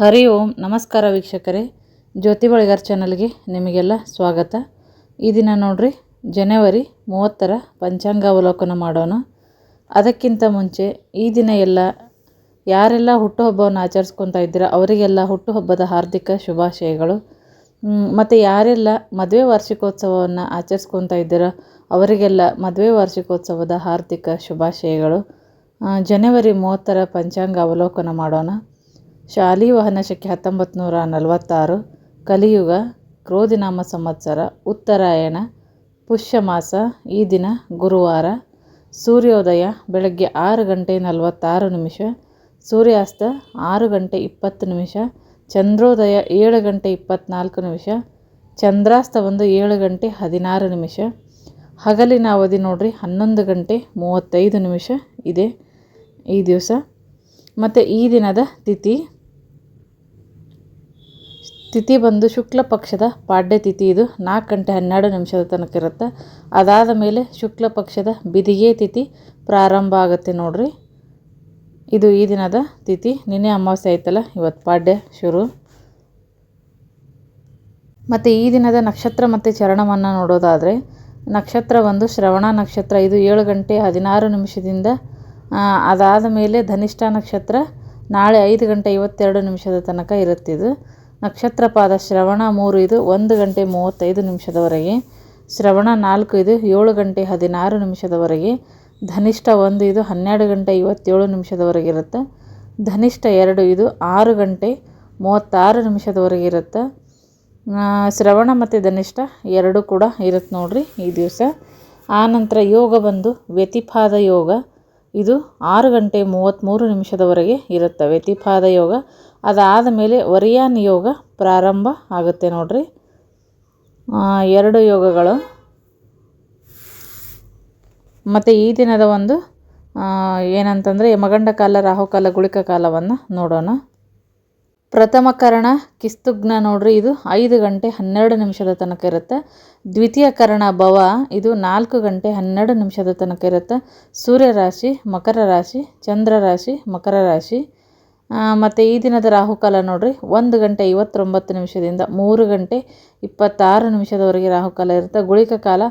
ಹರಿ ಓಂ, ನಮಸ್ಕಾರ ವೀಕ್ಷಕರೇ. ಜ್ಯೋತಿ ಬಳಿಗಾರ್ ಚಾನಲ್ಗೆ ನಿಮಗೆಲ್ಲ ಸ್ವಾಗತ. ಈ ದಿನ ನೋಡ್ರಿ, ಜನವರಿ ಮೂವತ್ತರ ಪಂಚಾಂಗ ಅವಲೋಕನ ಮಾಡೋಣ. ಅದಕ್ಕಿಂತ ಮುಂಚೆ ಈ ದಿನ ಎಲ್ಲ ಯಾರೆಲ್ಲ ಹುಟ್ಟುಹಬ್ಬವನ್ನು ಆಚರಿಸ್ಕೊತಾ ಇದ್ದೀರಾ, ಅವರಿಗೆಲ್ಲ ಹುಟ್ಟುಹಬ್ಬದ ಹಾರ್ದಿಕ ಶುಭಾಶಯಗಳು. ಮತ್ತು ಯಾರೆಲ್ಲ ಮದುವೆ ವಾರ್ಷಿಕೋತ್ಸವವನ್ನು ಆಚರಿಸ್ಕೊತಾ ಇದ್ದೀರಾ, ಅವರಿಗೆಲ್ಲ ಮದುವೆ ವಾರ್ಷಿಕೋತ್ಸವದ ಹಾರ್ದಿಕ ಶುಭಾಶಯಗಳು. ಜನವರಿ ಮೂವತ್ತರ ಪಂಚಾಂಗ ಅವಲೋಕನ ಮಾಡೋಣ. ಶಾಲಿ ವಾಹನ ಶಕೆ ಹತ್ತೊಂಬತ್ತು ನಲವತ್ತಾರು, ಕಲಿಯುಗ, ಕ್ರೋಧಿನಾಮ ಸಂವತ್ಸರ, ಉತ್ತರಾಯಣ ಪುಷ್ಯ ಮಾಸ ಈ ದಿನ ಗುರುವಾರ, ಸೂರ್ಯೋದಯ, ಬೆಳಗ್ಗೆ ಆರು ಗಂಟೆ ನಲವತ್ತಾರು ನಿಮಿಷ, ಸೂರ್ಯಾಸ್ತ ಆರು ಗಂಟೆ ಇಪ್ಪತ್ತು ನಿಮಿಷ, ಚಂದ್ರೋದಯ ಏಳು ಗಂಟೆ ಇಪ್ಪತ್ತ್ನಾಲ್ಕು ನಿಮಿಷ ಚಂದ್ರಾಸ್ತ ಒಂದು ಏಳು ಗಂಟೆ ಹದಿನಾರು ನಿಮಿಷ, ಹಗಲಿನ ಅವಧಿ ನೋಡಿರಿ ಹನ್ನೊಂದು ಗಂಟೆ ಮೂವತ್ತೈದು ನಿಮಿಷ ಇದೆ ಈ ದಿವಸ. ಮತ್ತು ಈ ದಿನದ ತಿಥಿ ತಿಥಿ ಬಂದು ಶುಕ್ಲ ಪಕ್ಷದ ಪಾಡ್ಯ ತಿಥಿ ಇದು. ನಾಲ್ಕು ಗಂಟೆ ಹನ್ನೆರಡು ನಿಮಿಷದ ತನಕ ಇರುತ್ತೆ. ಅದಾದ ಮೇಲೆ ಶುಕ್ಲ ಪಕ್ಷದ ಬಿದಿಗೆ ತಿಥಿ ಪ್ರಾರಂಭ ಆಗುತ್ತೆ ನೋಡ್ರಿ. ಇದು ಈ ದಿನದ ತಿಥಿ. ನಿನ್ನೆ ಅಮಾವಾಸ್ಯೆ ಆಯ್ತಲ್ಲ, ಇವತ್ತು ಪಾಡ್ಯ ಶುರು. ಮತ್ತು ಈ ದಿನದ ನಕ್ಷತ್ರ ಮತ್ತು ಚರಣವನ್ನು ನೋಡೋದಾದರೆ, ನಕ್ಷತ್ರ ಒಂದು, ಶ್ರವಣ ನಕ್ಷತ್ರ ಇದು ಏಳು ಗಂಟೆ ಹದಿನಾರು ನಿಮಿಷದಿಂದ ಅದಾದ ಮೇಲೆ ಧನಿಷ್ಠ ನಕ್ಷತ್ರ ನಾಳೆ ಐದು ಗಂಟೆ ಐವತ್ತೆರಡು ನಿಮಿಷದ ತನಕ ಇರುತ್ತಿದ್ದು ನಕ್ಷತ್ರ ಪಾದ ಶ್ರವಣ ಮೂರು ಇದು ಒಂದು ಗಂಟೆ ಮೂವತ್ತೈದು ನಿಮಿಷದವರೆಗೆ. ಶ್ರವಣ ನಾಲ್ಕು ಇದು ಏಳು ಗಂಟೆ ಹದಿನಾರು ನಿಮಿಷದವರೆಗೆ. ಧನಿಷ್ಠ ಒಂದು ಇದು ಹನ್ನೆರಡು ಗಂಟೆ ಐವತ್ತೇಳು ನಿಮಿಷದವರೆಗೆ ಇರುತ್ತೆ. ಧನಿಷ್ಠ ಎರಡು ಇದು ಆರು ಗಂಟೆ ಮೂವತ್ತಾರು ನಿಮಿಷದವರೆಗೆ ಇರುತ್ತೆ. ಶ್ರವಣ ಮತ್ತು ಧನಿಷ್ಠ ಎರಡು ಕೂಡ ಇರುತ್ತೆ ನೋಡಿರಿ ಈ ದಿವಸ. ಆನಂತರ ಯೋಗ ಬಂದು ವ್ಯತಿಪಾದ ಯೋಗ. ಇದು ಆರು ಗಂಟೆ ಮೂವತ್ತ್ಮೂರು ನಿಮಿಷದವರೆಗೆ ಇರುತ್ತವೆ. ತಿಪಾದ ಯೋಗ. ಅದಾದ ಮೇಲೆ ವರಿಯಾನ್ ಯೋಗ ಪ್ರಾರಂಭ ಆಗುತ್ತೆ ನೋಡ್ರಿ. ಎರಡು ಯೋಗಗಳು. ಮತ್ತು ಈ ದಿನದ ಒಂದು ಏನಂತಂದರೆ ಯಮಗಂಡ ಕಾಲ ರಾಹುಕಾಲ ಗುಳಿಕ ಕಾಲವನ್ನು ನೋಡೋಣ. ಪ್ರಥಮ ಕರ್ಣ ಕಿಸ್ತುಗ್ನ ನೋಡ್ರಿ, ಇದು ಐದು ಗಂಟೆ ಹನ್ನೆರಡು ನಿಮಿಷದ ತನಕ ಇರುತ್ತೆ. ದ್ವಿತೀಯ ಕರಣ ಭವ, ಇದು ನಾಲ್ಕು ಗಂಟೆ ಹನ್ನೆರಡು ನಿಮಿಷದ ತನಕ ಇರುತ್ತೆ. ಸೂರ್ಯ ರಾಶಿ, ಮಕರ ರಾಶಿ, ಚಂದ್ರ ರಾಶಿ, ಮಕರ ರಾಶಿ. ಮತ್ತು ಈ ದಿನದ ರಾಹುಕಾಲ ನೋಡ್ರಿ, ಒಂದು ಗಂಟೆ ಐವತ್ತೊಂಬತ್ತು ನಿಮಿಷದಿಂದ ಮೂರು ಗಂಟೆ ಇಪ್ಪತ್ತಾರು ನಿಮಿಷದವರೆಗೆ ರಾಹುಕಾಲ ಇರುತ್ತೆ. ಗುಳಿಕ ಕಾಲ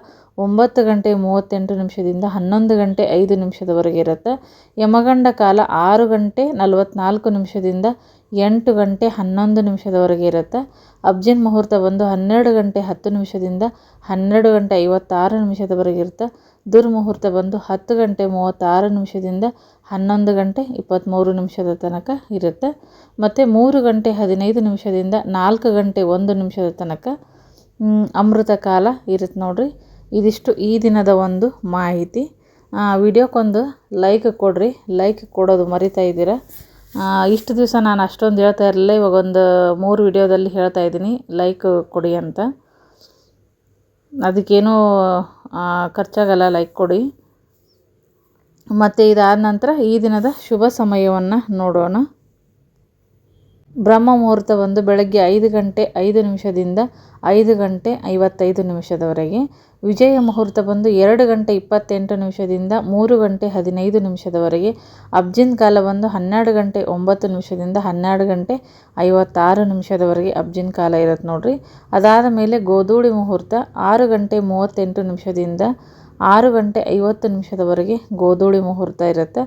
ಒಂಬತ್ತು ಗಂಟೆ ಮೂವತ್ತೆಂಟು ನಿಮಿಷದಿಂದ ಹನ್ನೊಂದು ಗಂಟೆ ಐದು ನಿಮಿಷದವರೆಗೆ ಇರುತ್ತೆ. ಯಮಗಂಡ ಕಾಲ ಆರು ಗಂಟೆ ನಲವತ್ತ್ನಾಲ್ಕು ನಿಮಿಷದಿಂದ ಎಂಟು ಗಂಟೆ ಹನ್ನೊಂದು ನಿಮಿಷದವರೆಗೆ ಇರುತ್ತೆ. ಅಬ್ಜಿನ್ ಮುಹೂರ್ತ ಬಂದು ಹನ್ನೆರಡು ಗಂಟೆ ಹತ್ತು ನಿಮಿಷದಿಂದ ಹನ್ನೆರಡು ಗಂಟೆ ಐವತ್ತಾರು ನಿಮಿಷದವರೆಗೆ ಇರುತ್ತೆ. ದುರ್ಮುಹೂರ್ತ ಬಂದು ಹತ್ತು ಗಂಟೆ ಮೂವತ್ತಾರು ನಿಮಿಷದಿಂದ ಹನ್ನೊಂದು ಗಂಟೆ ಇಪ್ಪತ್ತ್ಮೂರು ನಿಮಿಷದ ತನಕ ಇರುತ್ತೆ. ಮತ್ತು ಮೂರು ಗಂಟೆ ಹದಿನೈದು ನಿಮಿಷದಿಂದ ನಾಲ್ಕು ಗಂಟೆ ಒಂದು ನಿಮಿಷದ ತನಕ ಅಮೃತ ಕಾಲ ಇರುತ್ತೆ ನೋಡಿರಿ. ಇದಿಷ್ಟು ಈ ದಿನದ ಒಂದು ಮಾಹಿತಿ. ವಿಡಿಯೋಕ್ಕೊಂದು ಲೈಕ್ ಕೊಡ್ರಿ. ಲೈಕ್ ಕೊಡೋದು ಮರಿತಾ ಇದ್ದೀರಾ? ಇಷ್ಟು ದಿವಸ ನಾನು ಅಷ್ಟೊಂದು ಹೇಳ್ತಾ ಇರಲಿಲ್ಲ. ಇವಾಗ ಒಂದು ಮೂರು ವಿಡಿಯೋದಲ್ಲಿ ಹೇಳ್ತಾ ಇದ್ದೀನಿ. ಲೈಕ್ ಕೊಡಿ ಅಂತ. ಅದಕ್ಕೇನೂ ಖರ್ಚಾಗಲ್ಲ. ಲೈಕ್ ಕೊಡಿ. ಮತ್ತು ಇದಾದ ನಂತರ ಈ ದಿನದ ಶುಭ ಸಮಯವನ್ನು ನೋಡೋಣ. ಬ್ರಹ್ಮ ಮುಹೂರ್ತ ಬಂದು ಬೆಳಗ್ಗೆ ಐದು ಗಂಟೆ ಐದು ನಿಮಿಷದಿಂದ ಐದು ಗಂಟೆ ಐವತ್ತೈದು ನಿಮಿಷದವರೆಗೆ, ವಿಜಯ ಮುಹೂರ್ತ ಬಂದು ಎರಡು ಗಂಟೆ ಇಪ್ಪತ್ತೆಂಟು ನಿಮಿಷದಿಂದ ಮೂರು ಗಂಟೆ ಹದಿನೈದು ನಿಮಿಷದವರೆಗೆ, ಅಬ್ಜಿನ್ ಕಾಲ ಬಂದು ಹನ್ನೆರಡು ಗಂಟೆ ಒಂಬತ್ತು ನಿಮಿಷದಿಂದ ಹನ್ನೆರಡು ಗಂಟೆ ಐವತ್ತಾರು ನಿಮಿಷದವರೆಗೆ ಅಬ್ಜಿನ್ ಕಾಲ ಇರುತ್ತೆ ನೋಡಿರಿ. ಅದಾದ ಮೇಲೆ ಗೋಧೂಳಿ ಮುಹೂರ್ತ ಆರು ಗಂಟೆ ಮೂವತ್ತೆಂಟು ನಿಮಿಷದಿಂದ ಆರು ಗಂಟೆ ಐವತ್ತು ನಿಮಿಷದವರೆಗೆ ಗೋಧೂಳಿ ಮುಹೂರ್ತ ಇರುತ್ತೆ.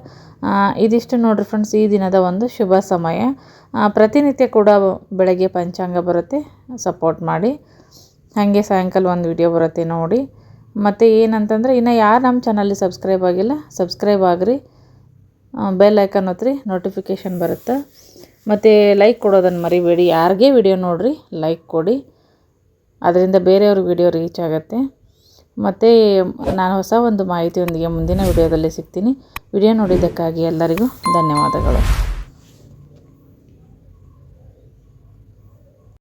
ಇದಿಷ್ಟು ನೋಡಿರಿ ಫ್ರೆಂಡ್ಸ್ ಈ ದಿನದ ಒಂದು ಶುಭ ಸಮಯ. ಪ್ರತಿನಿತ್ಯ ಕೂಡ ಬೆಳಗ್ಗೆ ಪಂಚಾಂಗ ಬರುತ್ತೆ. ಸಪೋರ್ಟ್ ಮಾಡಿ. ಹಾಗೆ ಸಾಯಂಕಾಲ ಒಂದು ವಿಡಿಯೋ ಬರುತ್ತೆ ನೋಡಿ. ಮತ್ತು ಏನಂತಂದರೆ, ಇನ್ನು ಯಾರು ನಮ್ಮ ಚಾನಲ್ಲಿ ಸಬ್ಸ್ಕ್ರೈಬ್ ಆಗಿಲ್ಲ ಸಬ್ಸ್ಕ್ರೈಬ್ ಆಗಿರಿ. ಬೆಲ್ ಐಕನ್ ಒತ್ತಿರಿ ನೋಟಿಫಿಕೇಷನ್ ಬರುತ್ತೆ. ಮತ್ತು ಲೈಕ್ ಕೊಡೋದನ್ನು ಮರಿಬೇಡಿ. ಯಾರಿಗೇ ವಿಡಿಯೋ ನೋಡಿರಿ ಲೈಕ್ ಕೊಡಿ. ಅದರಿಂದ ಬೇರೆಯವ್ರಿಗೆ ವಿಡಿಯೋ ರೀಚ್ ಆಗುತ್ತೆ. ಮತ್ತು ನಾನು ಹೊಸ ಒಂದು ಮಾಹಿತಿಯೊಂದಿಗೆ ಮುಂದಿನ ವಿಡಿಯೋದಲ್ಲಿ ಸಿಗ್ತೀನಿ. ವಿಡಿಯೋ ನೋಡಿದ್ದಕ್ಕಾಗಿ ಎಲ್ಲರಿಗೂ ಧನ್ಯವಾದಗಳು.